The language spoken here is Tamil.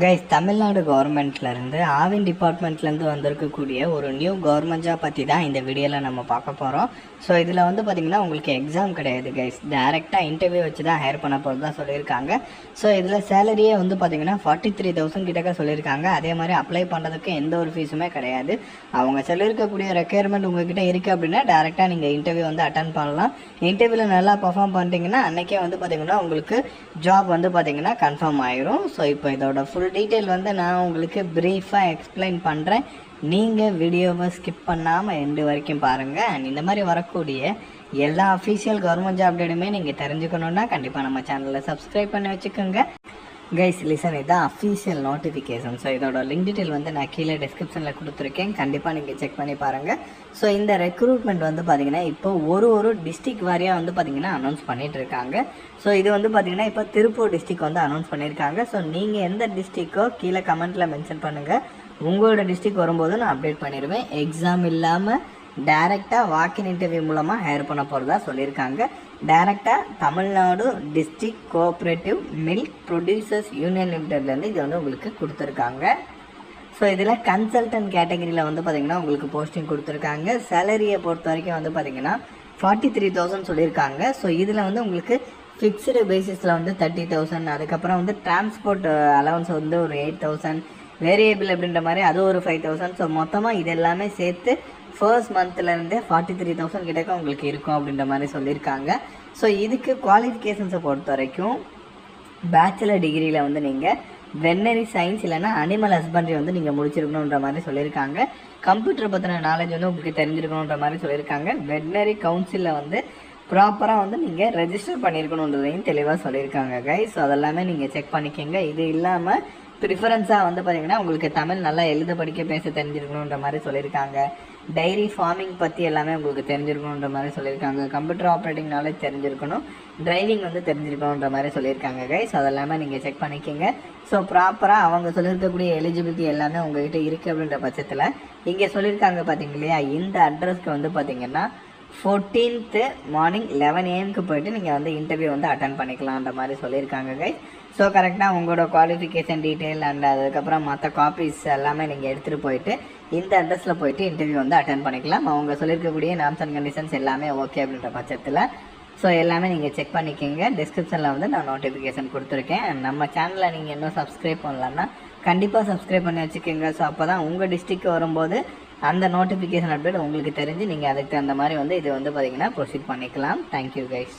கைஸ் தமிழ்நாடு கவர்மெண்ட்லேருந்து ஆவின் டிபார்ட்மெண்ட்லேருந்து வந்திருக்கக்கூடிய ஒரு நியூ கவர்மெண்ட் ஜாப் பற்றி தான் இந்த வீடியோவில் நம்ம பார்க்க போகிறோம் ஸோ இதில் வந்து பார்த்திங்கன்னா உங்களுக்கு எக்ஸாம் கிடையாது கைஸ் டேரெக்டாக இன்டர்வியூ வச்சு தான் ஹையர் பண்ண போகிறது தான் சொல்லியிருக்காங்க. ஸோ இதில் சேலரியே வந்து பார்த்திங்கன்னா ஃபார்ட்டி த்ரீ தௌசண்ட் கிட்டக்க சொல்லியிருக்காங்க. அதே மாதிரி அப்ளை பண்ணுறதுக்கு எந்த ஒரு ஃபீஸுமே கிடையாது. அவங்க சொல்லியிருக்கக்கூடிய ரெக்குயர்மெண்ட் உங்ககிட்ட இருக்குது அப்படின்னா டேரெக்டாக நீங்கள் இன்டர்வியூ வந்து அட்டன் பண்ணலாம். இன்டர்வியூவில் நல்லா பர்ஃபார்ம் பண்ணிட்டீங்கன்னா அன்றைக்கே வந்து பார்த்திங்கன்னா உங்களுக்கு ஜாப் வந்து பார்த்திங்கன்னா கன்ஃபார்ம் ஆயிரும். ஸோ இப்போ இதோட ஃபுல் டீட்டெயில் வந்து நான் உங்களுக்கு ப்ரீஃபாக எக்ஸ்பிளைன் பண்ணுறேன் நீங்கள் வீடியோவை ஸ்கிப் பண்ணாமல் எண்டு வரைக்கும் பாருங்கள் அண்ட் இந்த மாதிரி வரக்கூடிய எல்லா அஃபீஷியல் கவர்மெண்ட் ஜாப் டேட்டுமே நீங்கள் தெரிஞ்சுக்கணுன்னா கண்டிப்பாக நம்ம சேனலில் சப்ஸ்கிரைப் பண்ணி வச்சுக்கோங்க. கைஸ் லிசன் இதான் அஃபீஷியல் நோட்டிஃபிகேஷன் ஸோ இதோட லிங்க் டீட்டெயில் வந்து நான் கீழே டிஸ்கிரிப்ஷனில் கொடுத்துருக்கேன். கண்டிப்பாக நீங்கள் செக் பண்ணி பாருங்கள் ஸோ இந்த ரெக்ரூட்மெண்ட் வந்து பார்த்தீங்கன்னா இப்போ ஒரு ஒரு டிஸ்ட்ரிக் வாரியாக வந்து பார்த்தீங்கன்னா அனௌன்ஸ் பண்ணிகிட்டு இருக்காங்க. ஸோ இது வந்து பார்த்தீங்கன்னா இப்போ திருப்பூர் டிஸ்ட்ரிக் வந்து அனௌன்ஸ் பண்ணியிருக்காங்க ஸோ நீங்கள் எந்த டிஸ்ட்ரிக்கோ கீழே கமெண்ட்டில் மென்ஷன் பண்ணுங்கள் உங்களோட டிஸ்ட்ரிக் வரும்போது நான் அப்டேட் பண்ணிடுவேன். எக்ஸாம் இல்லாமல் டேரெக்டாக வாக்கின் இன்டர்வியூ மூலமாக ஹையர் பண்ண போகிறதா சொல்லியிருக்காங்க. டேரெக்டாக Tamil Nadu district cooperative milk producers union லிமிடெட்லேருந்து இது வந்து உங்களுக்கு கொடுத்துருக்காங்க. ஸோ இதில் கன்சல்டன்ட் கேட்டகரியில் வந்து பார்த்திங்கன்னா உங்களுக்கு போஸ்டிங் கொடுத்துருக்காங்க. சேலரியை பொறுத்த வரைக்கும் வந்து பார்த்திங்கன்னா ஃபார்ட்டி த்ரீ தௌசண்ட் சொல்லியிருக்காங்க. ஸோ இதில் வந்து உங்களுக்கு ஃபிக்ஸ்டு பேசிஸில் வந்து தேர்ட்டி தௌசண்ட் அதுக்கப்புறம் வந்து டிரான்ஸ்போர்ட் அலவன்ஸ் uh, வந்து ஒரு எயிட் தௌசண்ட் வேரியபிள் அப்படின்ற மாதிரி அது ஒரு ஃபைவ் தௌசண்ட் ஸோ மொத்தமாக இது எல்லாமே சேர்த்து ஃபர்ஸ்ட் மந்த்லேருந்தே ஃபார்ட்டி த்ரீ தௌசண்ட் கிட்டக்க உங்களுக்கு இருக்கும் அப்படின்ற மாதிரி சொல்லியிருக்காங்க. ஸோ இதுக்கு குவாலிஃபிகேஷன்ஸை பொறுத்த வரைக்கும் பேச்சுலர் டிகிரியில் வந்து நீங்கள் வெட்னரி சயின்ஸ் இல்லைன்னா அனிமல் ஹஸ்பண்ட்ரி வந்து நீங்கள் முடிச்சிருக்கணுன்ற மாதிரி சொல்லியிருக்காங்க. கம்ப்யூட்டர் பற்றின நாலேஜ் வந்து உங்களுக்கு தெரிஞ்சிருக்கணுன்ற மாதிரி சொல்லியிருக்காங்க. வெட்னரி கவுன்சிலில் வந்து ப்ராப்பராக வந்து நீங்கள் ரெஜிஸ்டர் பண்ணியிருக்கணுன்றதையும் தெளிவாக சொல்லியிருக்காங்க கைஸ் ஸோ அதெல்லாமே நீங்கள் செக் பண்ணிக்கோங்க. இது இல்லாமல் ப்ரிஃபரன்ஸாக வந்து பார்த்தீங்கன்னா உங்களுக்கு தமிழ் நல்லா எழுத படிக்க பேச தெரிஞ்சிருக்கணுன்ற மாதிரி சொல்லியிருக்காங்க. டைரி ஃபார்மிங் பற்றி எல்லாமே உங்களுக்கு தெரிஞ்சிருக்கணுன்ற மாதிரி சொல்லியிருக்காங்க. கம்ப்யூட்டர் ஆப்ரேட்டிங் நாலேஜ் தெரிஞ்சிருக்கணும். டிரைவிங் வந்து தெரிஞ்சிருக்கணுன்ற மாதிரி சொல்லியிருக்காங்க கைஸ் அதெல்லாமே நீங்கள் செக் பண்ணிக்கோங்க. ஸோ ப்ராப்பராக அவங்க சொல்லியிருக்கக்கூடிய எலிஜிபிலிட்டி எல்லாமே உங்ககிட்ட இருக்குது அப்படின்ற பட்சத்தில் இங்கே சொல்லியிருக்காங்க பார்த்தீங்க இல்லையா இந்த அட்ரஸ்க்கு வந்து பார்த்தீங்கன்னா ஃபோர்டீன்த்து மார்னிங் லெவன் ஏஎம்க்கு போயிட்டு நீங்கள் வந்து இன்டர்வியூ வந்து அட்டன் பண்ணிக்கலான்ற மாதிரி சொல்லியிருக்காங்க கைஸ் ஸோ கரெக்டாக உங்களோட குவாலிஃபிகேஷன் டீட்டெயில் அண்ட் அதுக்கப்புறம் மற்ற காப்பீஸ் எல்லாமே நீங்கள் எடுத்துகிட்டு போயிட்டு இந்த அட்ரஸில் போயிட்டு இன்டர்வியூ வந்து அட்டன் பண்ணிக்கலாம். அவங்க சொல்லியிருக்கக்கூடிய நாம்ஸ் அண்ட் கண்டிஷன்ஸ் எல்லாமே ஓகே அப்படின்ற பட்சத்தில். ஸோ எல்லாமே நீங்கள் செக் பண்ணிக்கோங்க. டிஸ்கிரிப்ஷனில் வந்து நான் நோட்டிஃபிகேஷன் கொடுத்துருக்கேன். நம்ம சேனலை நீங்கள் இன்னும் சப்ஸ்கிரைப் பண்ணலான்னா கண்டிப்பாக சப்ஸ்கிரைப் பண்ணி வச்சுக்கோங்க. ஸோ அப்போ தான் உங்கள் டிஸ்ட்ரிக்கு வரும்போது அந்த நோட்டிஃபிகேஷன் அப்டேட் உங்களுக்கு தெரிஞ்சு நீங்கள் அதுக்கு தகுந்த மாதிரி வந்து இது வந்து பார்த்தீங்கன்னா ப்ரொசீட் பண்ணிக்கலாம். Thank you guys